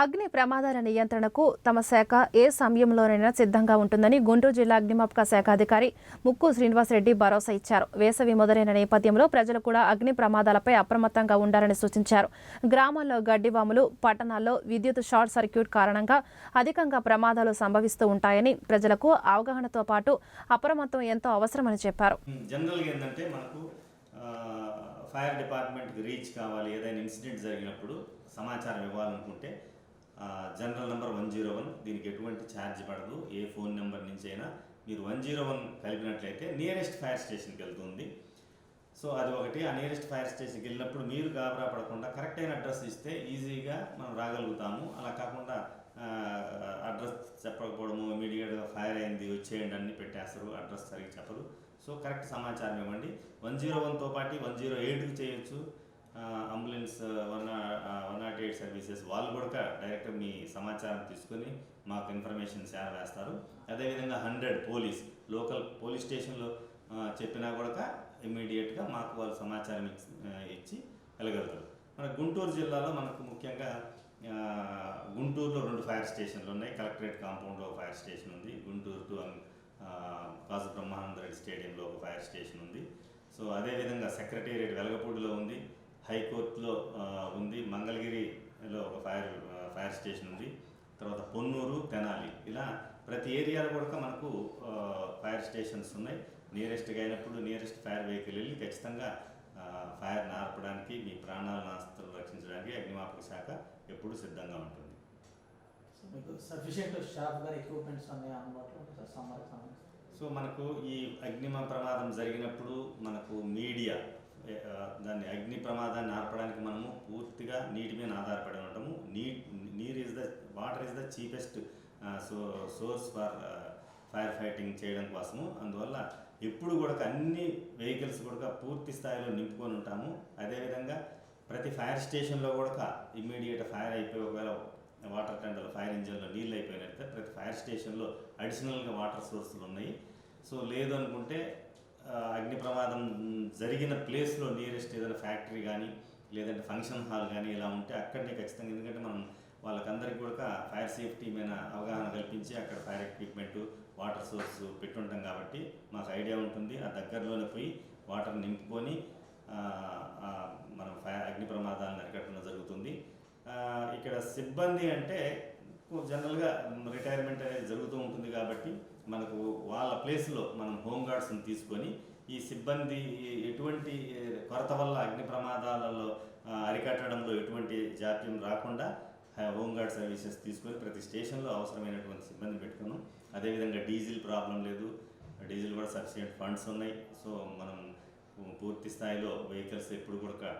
అగ్ని ప్రమాదాల నియంత్రణకు తమ శాఖ ఏ సమయంలోనైనా సిద్ధంగా ఉంటుందని గుంటూరు జిల్లా అగ్నిమాపక శాఖ అధికారి ముక్కు శ్రీనివాసరెడ్డి భరోసా ఇచ్చారు. వేసవి మొదలైన నేపథ్యంలో ప్రజలు కూడా అగ్ని ప్రమాదాలపై అప్రమత్తంగా ఉండాలని సూచించారు. గ్రామాల్లో గడ్డివాములు పట్టణాల్లో విద్యుత్ షార్ట్ సర్క్యూట్ కారణంగా అధికంగా ప్రమాదాలు సంభవిస్తూ ఉంటాయని ప్రజలకు అవగాహనతో పాటు అప్రమత్తం ఎంతో అవసరమని చెప్పారు. జనరల్గా ఏంటంటే మనకు ఫైర్ డిపార్ట్మెంట్కి రీచ్ కావాలి ఏదైనా ఇన్సిడెంట్ జరిగినప్పుడు సమాచారం ఇవ్వాలనుకుంటే general number one zero one. దీనికి ఎటువంటి ఛార్జ్ పడదు. ఏ ఫోన్ నెంబర్ నుంచి అయినా మీరు వన్ జీరో వన్ కలిపినట్లయితే నియరెస్ట్ ఫైర్ స్టేషన్కి వెళ్తుంది. సో అది ఒకటి. ఆ నియరెస్ట్ ఫైర్ స్టేషన్కి వెళ్ళినప్పుడు మీరు గాబరా పడకుండా కరెక్ట్ అయిన అడ్రస్ ఇస్తే ఈజీగా మనం రాగలుగుతాము. అలా కాకుండా అడ్రస్ చెప్పకపోవడము ఇమీడియట్గా ఫైర్ అయింది వచ్చేయండి అన్ని పెట్టేస్తారు. అడ్రస్ సరిగ్గా చెప్పరు. సో కరెక్ట్ సమాచారం ఇవ్వండి. వన్ జీరో వన్తో పాటు వన్ జీరో ఎయిట్కి చేయొచ్చు. Ambulance one one nought eight services వాళ్ళు కూడా డైరెక్ట్ మీ సమాచారం తీసుకొని మాకు ఇన్ఫర్మేషన్ షేర్ వేస్తారు. అదేవిధంగా హండ్రెడ్ పోలీస్ లోకల్ పోలీస్ స్టేషన్లో చెప్పినా కూడా ఇమ్మీడియట్గా మాకు వాళ్ళు సమాచారం ఇచ్చి వెళ్ళగలుగుతారు. మన గుంటూరు జిల్లాలో మనకు ముఖ్యంగా గుంటూరులో రెండు ఫైర్ స్టేషన్లు ఉన్నాయి. కలెక్టరేట్ కాంపౌండ్లో ఫైర్ స్టేషన్ ఉంది. గుంటూరు టు కాసు బ్రహ్మానంద రెడ్డి స్టేడియంలో ఒక ఫైర్ స్టేషన్ ఉంది. సో అదేవిధంగా సెక్రటేరియట్ వెలగపూడిలో ఉంది. హైకోర్టులో ఉంది. మంగళగిరిలో ఒక ఫైర్ ఫైర్ స్టేషన్ ఉంది. తర్వాత పొన్నూరు తెనాలి. ఇలా ప్రతి ఏరియాలో కూడా మనకు ఫైర్ స్టేషన్స్ ఉన్నాయి. నియరెస్ట్గా అయినప్పుడు నియరెస్ట్ ఫైర్ వెహికల్ వెళ్ళి ఖచ్చితంగా ఫైర్ నార్పడానికి మీ ప్రాణాలను ఆస్తులు రక్షించడానికి అగ్నిమాపక శాఖ ఎప్పుడూ సిద్ధంగా ఉంటుంది. సో మీకు సఫిషియెంట్ ఎక్విప్మెంట్స్ అన్ని అందుబాటులో సో మనకు ఈ అగ్నిమ ప్రమాదం జరిగినప్పుడు మనకు మీడియా దాన్ని అగ్ని ప్రమాదాన్ని ఆర్పడానికి మనము పూర్తిగా నీటి మీద ఆధారపడి ఉంటాము. నీ నీరు is the water is the cheapest so source for fire fighting చేయడం కోసము. అందువల్ల ఎప్పుడు కూడా అన్ని వెహికల్స్ కూడా పూర్తి స్థాయిలో నింపుకొని ఉంటాము. అదేవిధంగా ప్రతి ఫైర్ స్టేషన్లో కూడా ఇమ్మీడియట్ ఫైర్ అయిపోయి ఒకవేళ వాటర్ ట్యాంకర్లో ఫైర్ ఇంజన్లో నీళ్ళు అయిపోయినట్లయితే ప్రతి ఫైర్ స్టేషన్లో అడిషనల్గా వాటర్ సోర్సులు ఉన్నాయి. సో లేదు అనుకుంటే అగ్ని ప్రమాదం జరిగిన ప్లేస్లో నియరెస్ట్ ఏదైనా ఫ్యాక్టరీ కానీ లేదంటే ఫంక్షన్ హాల్ కానీ ఇలా ఉంటే అక్కడనే ఖచ్చితంగా. ఎందుకంటే మనం వాళ్ళకందరికీ కూడా ఫైర్ సేఫ్టీ మీద అవగాహన కల్పించి అక్కడ ఫైర్ ఎక్విప్మెంట్ వాటర్ సోర్స్ పెట్టుంటాం కాబట్టి మాకు ఐడియా ఉంటుంది. ఆ దగ్గరలోనే పోయి వాటర్ నింపుకొని మనం ఫైర్ అగ్ని ప్రమాదాలను అరికట్టడం జరుగుతుంది. ఇక్కడ సిబ్బంది అంటే జనరల్గా రిటైర్మెంట్ అనేది జరుగుతూ ఉంటుంది కాబట్టి మనకు వాళ్ళ ప్లేస్లో మనం హోమ్ గార్డ్స్ని తీసుకొని ఈ సిబ్బంది ఎటువంటి కొరత వల్ల అగ్ని ప్రమాదాలలో అరికట్టడంలో ఎటువంటి జాప్యం రాకుండా హోమ్ గార్డ్ సర్వీసెస్ తీసుకొని ప్రతి స్టేషన్లో అవసరమైనటువంటి సిబ్బంది పెట్టుకున్నాం. అదేవిధంగా డీజిల్ ప్రాబ్లం లేదు. డీజిల్ కూడా సఫిషియెంట్ ఫండ్స్ ఉన్నాయి. సో మనం పూర్తి స్థాయిలో వెహికల్స్ ఎప్పుడు కూడా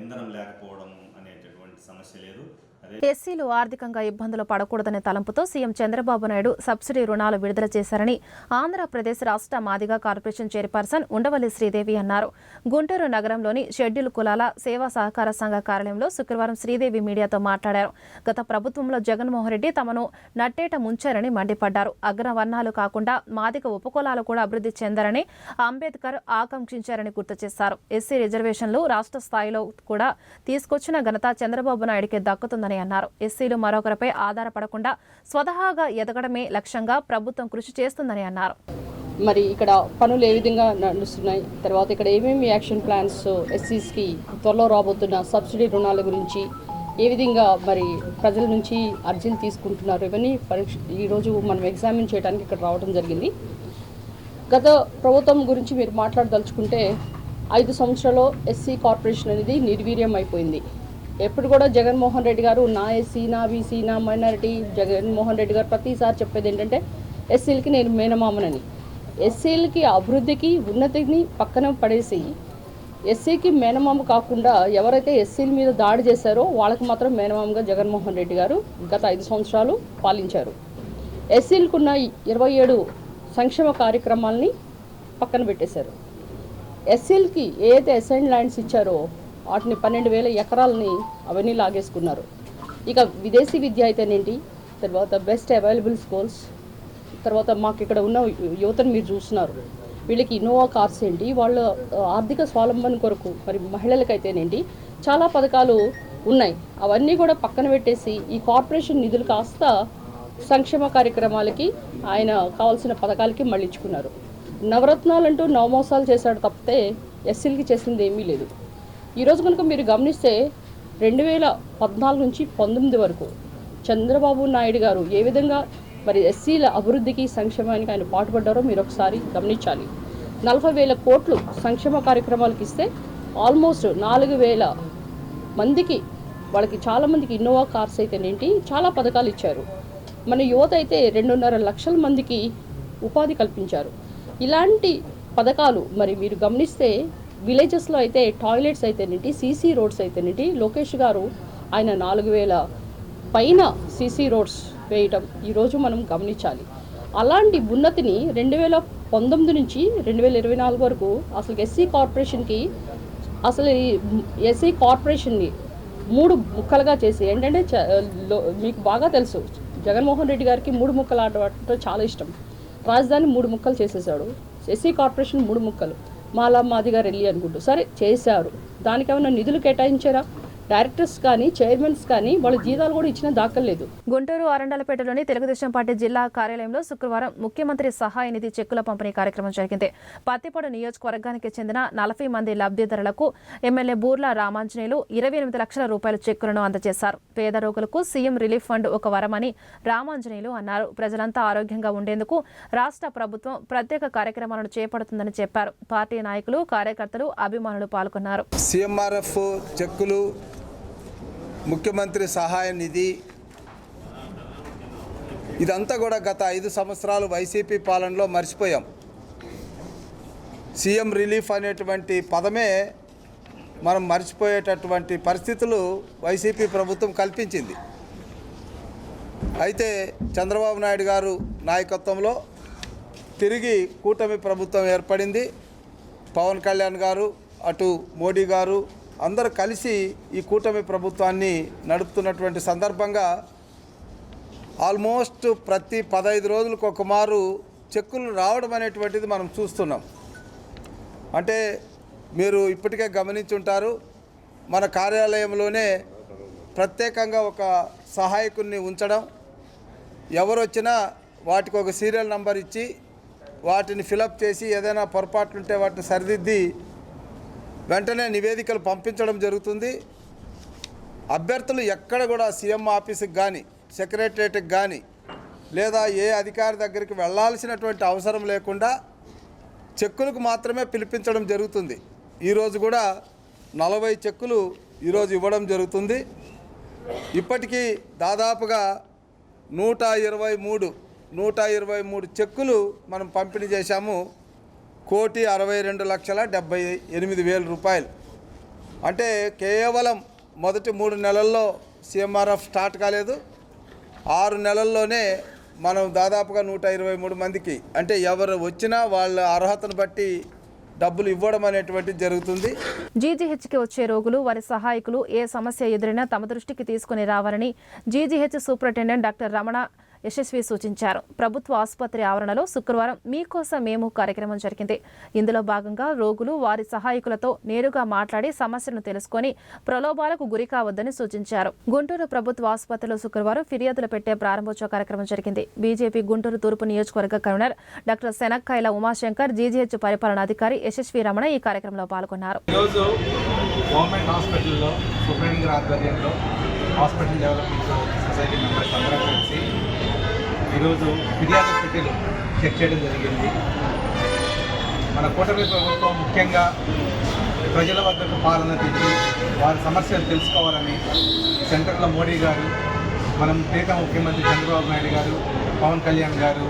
ఇంధనం లేకపోవడం అనేటటువంటి సమస్య లేదు. ఎస్సీలు ఆర్థికంగా ఇబ్బందులు పడకూడదనే తలంపుతో సీఎం చంద్రబాబు నాయుడు సబ్సిడీ రుణాలు విడుదల చేశారని ఆంధ్రప్రదేశ్ రాష్ట్ర మాదిగ కార్పొరేషన్ చైర్పర్సన్ ఉండవల్లి శ్రీదేవి అన్నారు. గుంటూరు నగరంలోని షెడ్యూల్ కులాల సేవా సహకార సంఘ కార్యాలయంలో శుక్రవారం శ్రీదేవి మీడియాతో మాట్లాడారు. గత ప్రభుత్వంలో జగన్మోహన్ రెడ్డి తమను నట్టేట ముంచారని మండిపడ్డారు. అగ్రవర్ణాలు కాకుండా మాదిగ ఉపకులాలు కూడా అభివృద్ధి చెందారని అంబేద్కర్ ఆకాంక్షించారని గుర్తు చేశారు. ఎస్సీ రిజర్వేషన్లు రాష్ట్ర స్థాయిలో కూడా తీసుకొచ్చిన ఘనత చంద్రబాబు నాయుడికి దక్కుతుందని అన్నారు. ఎస్సీలు మరొకరిపై ఆధారపడకుండా స్వతహాగా ఎదగడమే లక్ష్యంగా ప్రభుత్వం కృషి చేస్తుందని అన్నారు. మరి ఇక్కడ పనులు ఏ విధంగా నడుస్తున్నాయి? తర్వాత ఇక్కడ ఏమేమి యాక్షన్ ప్లాన్స్ ఎస్సీస్కి త్వరలో రాబోతున్న సబ్సిడీ రుణాల గురించి ఏ విధంగా మరి ప్రజల నుంచి అర్జీలు తీసుకుంటున్నారు? ఇవన్నీ పరీక్ష ఈరోజు మనం ఎగ్జామిన్ చేయడానికి ఇక్కడ రావడం జరిగింది. గత ప్రభుత్వం గురించి మీరు మాట్లాడదలుచుకుంటే ఐదు సంవత్సరాలు ఎస్సీ కార్పొరేషన్ అనేది నిర్వీర్యం అయిపోయింది. ఎప్పుడు కూడా జగన్మోహన్ రెడ్డి గారు నా ఎస్సీ నా బీసీ నా మైనారిటీ జగన్మోహన్ రెడ్డి గారు ప్రతిసారి చెప్పేది ఏంటంటే ఎస్సీలకి నేను మేనమామనని. ఎస్సీలకి అభివృద్ధికి ఉన్నతిని పక్కన పడేసి ఎస్సీకి మేనమామ కాకుండా ఎవరైతే ఎస్సీల మీద దాడి చేశారో వాళ్ళకి మాత్రం మేనమామగా జగన్మోహన్ రెడ్డి గారు గత ఐదు సంవత్సరాలు పాలించారు. ఎస్సీలకున్న ఇరవై ఏడు సంక్షేమ కార్యక్రమాల్ని పక్కన పెట్టేశారు. ఎస్సీలకి ఏదైతే అసైన్ ల్యాండ్స్ ఇచ్చారో వాటిని పన్నెండు వేల ఎకరాలని అవన్నీ లాగేసుకున్నారు. ఇక విదేశీ విద్య అయితేనేంటి? తర్వాత బెస్ట్ అవైలబుల్ స్కూల్స్ తర్వాత మాకు ఇక్కడ ఉన్న యువతను మీరు చూస్తున్నారు. వీళ్ళకి ఇన్నోవా కార్స్ ఏంటి? వాళ్ళ ఆర్థిక స్వావలంబన కొరకు మరి మహిళలకైతేనేంటి? చాలా పథకాలు ఉన్నాయి. అవన్నీ కూడా పక్కన పెట్టేసి ఈ కార్పొరేషన్ నిధులు కాస్త సంక్షేమ కార్యక్రమాలకి ఆయన కావాల్సిన పథకాలకి మళ్ళించుకున్నారు. నవరత్నాలంటూ నవమోసాలు చేశాడు తప్పితే ఎస్సీలకి చేసింది ఏమీ లేదు. ఈరోజు కనుక మీరు గమనిస్తే రెండు వేల పద్నాలుగు నుంచి పంతొమ్మిది వరకు చంద్రబాబు నాయుడు గారు ఏ విధంగా మరి ఎస్సీల అభివృద్ధికి సంక్షేమానికి ఆయన పాటుపడ్డారో మీరు ఒకసారి గమనించాలి. నలభై వేల కోట్లు సంక్షేమ కార్యక్రమాలకు ఇస్తే ఆల్మోస్ట్ నాలుగు వేల మందికి వాళ్ళకి చాలామందికి ఇన్నోవా కార్స్ అయితేనేంటి చాలా పథకాలు ఇచ్చారు. మన యువత అయితే రెండున్నర లక్షల మందికి ఉపాధి కల్పించారు. ఇలాంటి పథకాలు మరి మీరు గమనిస్తే విలేజెస్లో అయితే టాయిలెట్స్ అయితేనేంటి సీసీ రోడ్స్ అయితేనేంటి లోకేష్ గారు ఆయన నాలుగు వేల పైన సీసీ రోడ్స్ వేయటం ఈరోజు మనం గమనించాలి. అలాంటి ఉన్నతిని రెండు వేల పంతొమ్మిది నుంచి రెండు వేల ఇరవై నాలుగు వరకు అసలు ఎస్సీ కార్పొరేషన్కి అసలు ఈ ఎస్సీ కార్పొరేషన్ని మూడు ముక్కలుగా చేసి ఏంటంటే మీకు బాగా తెలుసు జగన్మోహన్ రెడ్డి గారికి మూడు ముక్కలు ఆడటం చాలా ఇష్టం. రాజధాని మూడు ముక్కలు చేసేసాడు. ఎస్సీ కార్పొరేషన్ మూడు ముక్కలు. మాలా గారు వెళ్ళి అనుకుంటూ. సరే చేశారు. దానికి ఏమైనా నిధులు కేటాయించారా? డైరెక్టర్స్ కానీ చైర్మన్స్ కానీ వాళ్ళ జీతాలు కూడా ఇచ్చిన దాఖలేదు గుంటూరు అరండలపేటలోని తెలుగుదేశం పార్టీ జిల్లా కార్యాలయంలో శుక్రవారం ముఖ్యమంత్రి సహాయ నిధి చెక్కుల పంపిణీ కార్యక్రమం జరిగింది. పత్తిపాడు నియోజకవర్గానికి చెందిన నలభై మంది లబ్ధిదారులకు ఎమ్మెల్యే బూర్ల రామాంజనేయులు ఇరవై ఎనిమిది లక్షల రూపాయల చెక్కులను అందజేశారు. పేద రోగులకు సీఎం రిలీఫ్ ఫండ్ ఒక వరమని రామాంజనేయులు అన్నారు. ప్రజలంతా ఆరోగ్యంగా ఉండేందుకు రాష్ట్ర ప్రభుత్వం ప్రత్యేక కార్యక్రమాలను చేపడుతుందని చెప్పారు. పార్టీ నాయకులు కార్యకర్తలు అభిమానులు పాల్గొన్నారు. సిఎంఆర్ఎఫ్ చెక్కులు ముఖ్యమంత్రి సహాయ నిధి. ఇదంతా కూడా గత ఐదు సంవత్సరాలు వైసీపీ పాలనలో మర్చిపోయాం. సీఎం రిలీఫ్ అనేటువంటి పదమే మనం మర్చిపోయేటటువంటి పరిస్థితులు వైసీపీ ప్రభుత్వం కల్పించింది. అయితే చంద్రబాబు నాయుడు గారు నాయకత్వంలో తిరిగి కూటమి ప్రభుత్వం ఏర్పడింది. పవన్ కళ్యాణ్ గారు అటు మోడీ గారు అందరూ కలిసి ఈ కూటమి ప్రభుత్వాన్ని నడుపుతున్నటువంటి సందర్భంగా ఆల్మోస్ట్ ప్రతి పదహైదు రోజులకు ఒకమారు చెక్కులు రావడం అనేటువంటిది మనం చూస్తున్నాం. అంటే మీరు ఇప్పటికే గమనించుంటారు మన కార్యాలయంలోనే ప్రత్యేకంగా ఒక సహాయకుడిని ఉంచడం ఎవరు వచ్చినా వాటికి ఒక సీరియల్ నంబర్ ఇచ్చి వాటిని ఫిలప్ చేసి ఏదైనా పొరపాట్లుంటే వాటిని సరిదిద్ది వెంటనే నివేదికలు పంపించడం జరుగుతుంది. అభ్యర్థులు ఎక్కడ కూడా సీఎం ఆఫీస్కి కానీ సెక్రటరేట్కి కానీ లేదా ఏ అధికారి దగ్గరికి వెళ్ళాల్సినటువంటి అవసరం లేకుండా చెక్కులకు మాత్రమే పిలిపించడం జరుగుతుంది. ఈరోజు కూడా నలభై చెక్కులు ఈరోజు ఇవ్వడం జరుగుతుంది. ఇప్పటికీ దాదాపుగా నూట ఇరవై మూడు నూట ఇరవై మూడు చెక్కులు మనం పంపిణీ చేశాము. కోటి అరవై రెండు లక్షల డెబ్బై ఎనిమిది వేల రూపాయలు. అంటే కేవలం మొదటి మూడు నెలల్లో సిఎంఆర్ఎఫ్ స్టార్ట్ కాలేదు. ఆరు నెలల్లోనే మనం దాదాపుగా నూట ఇరవై మూడు మందికి అంటే ఎవరు వచ్చినా వాళ్ళ అర్హతను బట్టి డబ్బులు ఇవ్వడం అనేటువంటిది జరుగుతుంది. జీజీహెచ్కి వచ్చే రోగులు వారి సహాయకులు ఏ సమస్య ఎదురైనా తమ దృష్టికి తీసుకుని రావాలని GGH superintendent doctor Ramana Yashasvi సూచించారు. ప్రభుత్వ ఆసుపత్రి ఆవరణలో శుక్రవారం మీకోసం మేము కార్యక్రమం జరిగింది. ఇందులో భాగంగా రోగులు వారి సహాయకులతో నేరుగా మాట్లాడి సమస్యలను తెలుసుకొని ప్రలోభాలకు గురి కావద్దని సూచించారు. గుంటూరు ప్రభుత్వ ఆసుపత్రిలో శుక్రవారం ఫిర్యాదులు పెట్టే ప్రారంభోత్సవ కార్యక్రమం జరిగింది. బీజేపీ గుంటూరు తూర్పు నియోజకవర్గ convener doctor Shanakkayala Umashankar GGH పరిపాలనాధికారి Yashasvi Ramana ఈ కార్యక్రమంలో పాల్గొన్నారు. గవర్నమెంట్ హాస్పిటల్లో సూపరింటెండెంట్ ఆధ్వర్యంలో హాస్పిటల్ డెవలప్మెంట్ సొసైటీ ఈరోజు ఫిర్యాదు పెట్టెలు చెక్ చేయడం జరిగింది. మన కూటమి ప్రభుత్వం ముఖ్యంగా ప్రజల వద్దకు పాలన తెచ్చి వారి సమస్యలు తెలుసుకోవాలని సెంటర్లో మోడీ గారు మనం ప్రీత ముఖ్యమంత్రి చంద్రబాబు నాయుడు గారు పవన్ కళ్యాణ్ గారు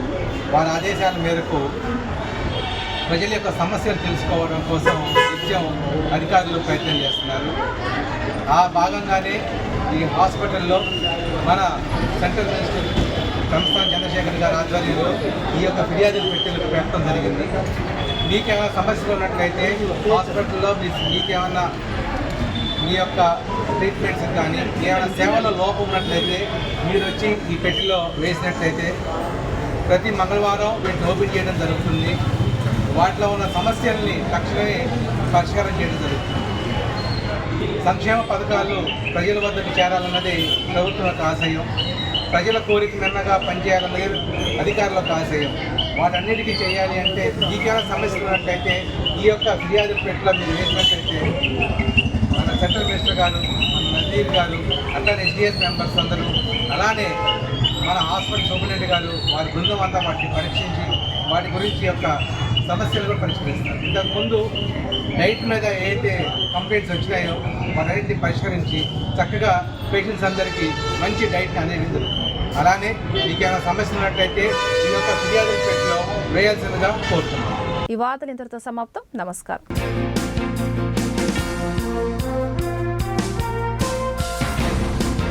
వారి ఆదేశాల మేరకు ప్రజల యొక్క సమస్యలు తెలుసుకోవడం కోసం నిత్యం అధికారులు ప్రయత్నం చేస్తున్నారు. ఆ భాగంగానే ఈ హాస్పిటల్లో మన సెంట్రల్ మినిస్టర్ సంస్థాన్ చంద్రశేఖర్ గారి ఆధ్వర్యంలో ఈ యొక్క ఫిర్యాదులు పెట్టేందుకు పెట్టడం జరిగింది. మీకేమైనా సమస్యలు ఉన్నట్లయితే హాస్పిటల్లో మీకేమన్నా మీ యొక్క ట్రీట్మెంట్స్ కానీ ఏమైనా సేవలో లోపం ఉన్నట్లయితే మీరు వచ్చి ఈ పెట్టిలో వేసినట్లయితే ప్రతి మంగళవారం వీటిని ఓపెన్ చేయడం జరుగుతుంది. వాటిలో ఉన్న సమస్యల్ని తక్షణమే పరిష్కారం చేయడం జరుగుతుంది. సంక్షేమ పథకాలు ప్రజల వద్దకు చేరాలన్నది ప్రభుత్వం యొక్క ఆశయం. ప్రజల కోరిక మెన్నగా పనిచేయాలన్నది అధికారుల యొక్క ఆశయం. వాటన్నిటికీ చేయాలి అంటే మీకేమైనా సమస్యలు ఉన్నట్టయితే ఈ యొక్క ఫిర్యాదు పెట్టిలో మీరు వేసినట్టయితే మన సెంట్రల్ మినిస్టర్ గారు మన నజీర్ గారు అట్లానే ఎస్డిఎస్ మెంబర్స్ అందరూ అలానే మన హాస్పిటల్ సూపరింటెండెంట్ గారు వారి బృందం అంతా వాటిని పరీక్షించి వాటి గురించి యొక్క సమస్యలు కూడా పరిష్కరిస్తారు. ఇంతకుముందు డైట్ మీద ఏదైతే కంప్లైంట్స్ వచ్చినాయో వాటన్నిటిని పరిష్కరించి చక్కగా పేషెంట్స్ అందరికీ మంచి డైట్ని అనేది అలానే మీకు ఏమైనా సమస్య ఉన్నట్టయితే ఈ యొక్క ఫిర్యాదు పెట్టిలో వేయాల్సిందిగా కోరుతున్నాను. ఈ వార్తలు ఇంతటితో సమాప్తం. నమస్కారం.